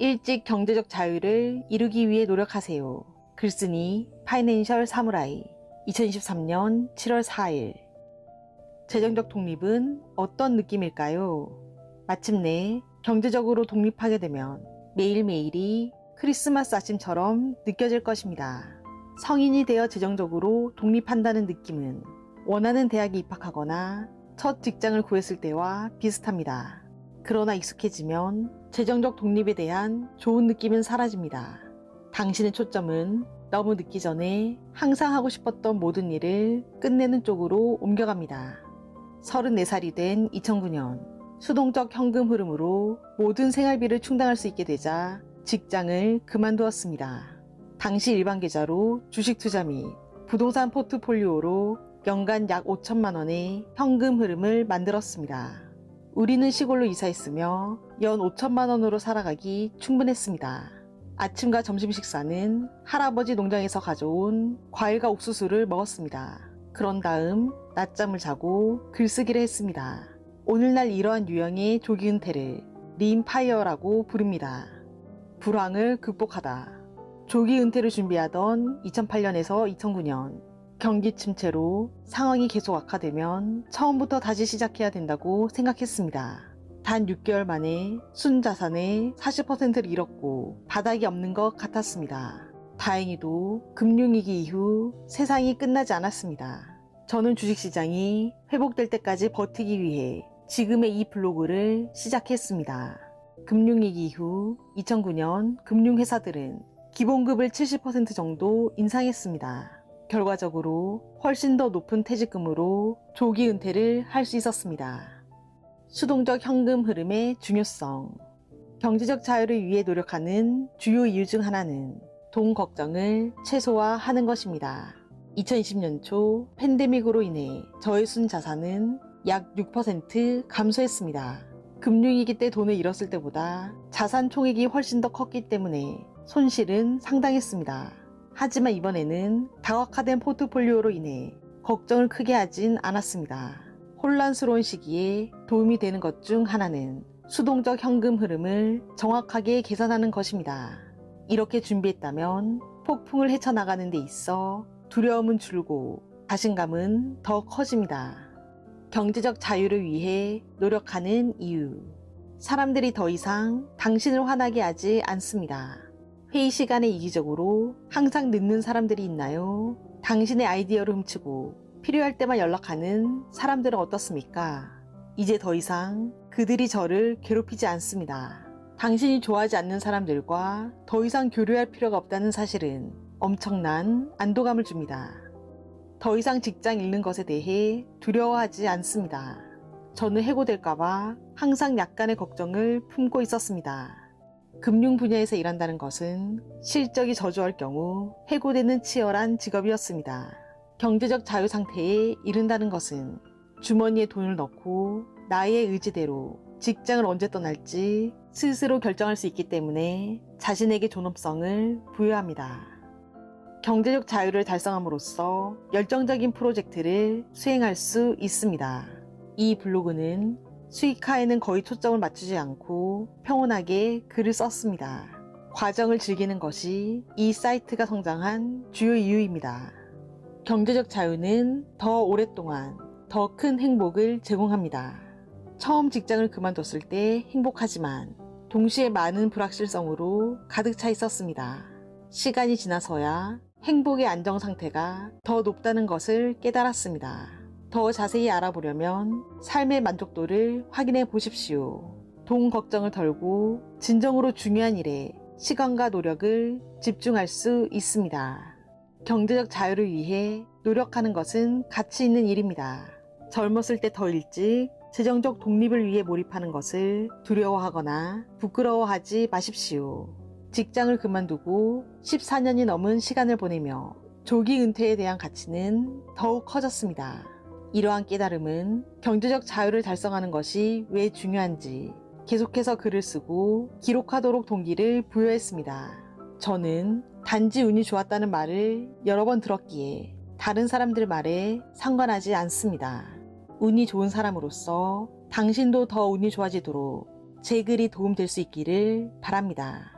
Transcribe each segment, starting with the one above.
일찍 경제적 자유를 이루기 위해 노력하세요. 글쓴이 파이낸셜 사무라이 2023년 7월 4일 재정적 독립은 어떤 느낌일까요? 마침내 경제적으로 독립하게 되면 매일매일이 크리스마스 아침처럼 느껴질 것입니다. 성인이 되어 재정적으로 독립한다는 느낌은 원하는 대학에 입학하거나 첫 직장을 구했을 때와 비슷합니다. 그러나 익숙해지면 재정적 독립에 대한 좋은 느낌은 사라집니다. 당신의 초점은 너무 늦기 전에 항상 하고 싶었던 모든 일을 끝내는 쪽으로 옮겨갑니다. 34살이 된 2009년 수동적 현금 흐름으로 모든 생활비를 충당할 수 있게 되자 직장을 그만두었습니다. 당시 일반 계좌로 주식 투자 및 부동산 포트폴리오로 연간 약 5천만 원의 현금 흐름을 만들었습니다. 우리는 시골로 이사했으며 연 5천만 원으로 살아가기 충분했습니다. 아침과 점심 식사는 할아버지 농장에서 가져온 과일과 옥수수를 먹었습니다. 그런 다음 낮잠을 자고 글쓰기를 했습니다. 오늘날 이러한 유형의 조기 은퇴를 림파이어라고 부릅니다. 불황을 극복하다. 조기 은퇴를 준비하던 2008년에서 2009년 경기 침체로 상황이 계속 악화되면 처음부터 다시 시작해야 된다고 생각했습니다. 단 6개월 만에 순자산의 40%를 잃었고 바닥이 없는 것 같았습니다. 다행히도 금융위기 이후 세상이 끝나지 않았습니다. 저는 주식시장이 회복될 때까지 버티기 위해 지금의 이 블로그를 시작했습니다. 금융위기 이후 2009년 금융회사들은 기본급을 70% 정도 인상했습니다. 결과적으로 훨씬 더 높은 퇴직금으로 조기 은퇴를 할 수 있었습니다. 수동적 현금 흐름의 중요성. 경제적 자유를 위해 노력하는 주요 이유 중 하나는 돈 걱정을 최소화하는 것입니다. 2020년 초 팬데믹으로 인해 저의 순 자산은 약 6% 감소했습니다. 금융위기 때 돈을 잃었을 때보다 자산 총액이 훨씬 더 컸기 때문에 손실은 상당했습니다. 하지만 이번에는 다각화된 포트폴리오로 인해 걱정을 크게 하진 않았습니다. 혼란스러운 시기에 도움이 되는 것 중 하나는 수동적 현금 흐름을 정확하게 계산하는 것입니다. 이렇게 준비했다면 폭풍을 헤쳐나가는 데 있어 두려움은 줄고 자신감은 더 커집니다. 경제적 자유를 위해 노력하는 이유. 사람들이 더 이상 당신을 화나게 하지 않습니다. 회의 시간에 이기적으로 항상 늦는 사람들이 있나요? 당신의 아이디어를 훔치고 필요할 때만 연락하는 사람들은 어떻습니까? 이제 더 이상 그들이 저를 괴롭히지 않습니다. 당신이 좋아하지 않는 사람들과 더 이상 교류할 필요가 없다는 사실은 엄청난 안도감을 줍니다. 더 이상 직장 잃는 것에 대해 두려워하지 않습니다. 저는 해고될까봐 항상 약간의 걱정을 품고 있었습니다. 금융 분야에서 일한다는 것은 실적이 저조할 경우 해고되는 치열한 직업이었습니다. 경제적 자유 상태에 이른다는 것은 주머니에 돈을 넣고 나의 의지대로 직장을 언제 떠날지 스스로 결정할 수 있기 때문에 자신에게 존엄성을 부여합니다. 경제적 자유를 달성함으로써 열정적인 프로젝트를 수행할 수 있습니다. 이 블로그는 수익화에는 거의 초점을 맞추지 않고 평온하게 글을 썼습니다. 과정을 즐기는 것이 이 사이트가 성장한 주요 이유입니다. 경제적 자유는 더 오랫동안 더 큰 행복을 제공합니다. 처음 직장을 그만뒀을 때 행복하지만 동시에 많은 불확실성으로 가득 차 있었습니다. 시간이 지나서야 행복의 안정 상태가 더 높다는 것을 깨달았습니다. 더 자세히 알아보려면 삶의 만족도를 확인해 보십시오. 돈 걱정을 덜고 진정으로 중요한 일에 시간과 노력을 집중할 수 있습니다. 경제적 자유를 위해 노력하는 것은 가치 있는 일입니다. 젊었을 때 더 일찍 재정적 독립을 위해 몰입하는 것을 두려워하거나 부끄러워하지 마십시오. 직장을 그만두고 14년이 넘은 시간을 보내며 조기 은퇴에 대한 가치는 더욱 커졌습니다. 이러한 깨달음은 경제적 자유를 달성하는 것이 왜 중요한지 계속해서 글을 쓰고 기록하도록 동기를 부여했습니다. 저는 단지 운이 좋았다는 말을 여러 번 들었기에 다른 사람들 말에 상관하지 않습니다. 운이 좋은 사람으로서 당신도 더 운이 좋아지도록 제 글이 도움될 수 있기를 바랍니다.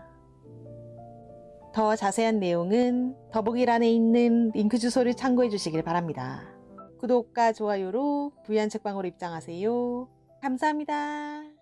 더 자세한 내용은 더보기란에 있는 링크 주소를 참고해 주시길 바랍니다. 구독과 좋아요로 부유한 책방으로 입장하세요. 감사합니다.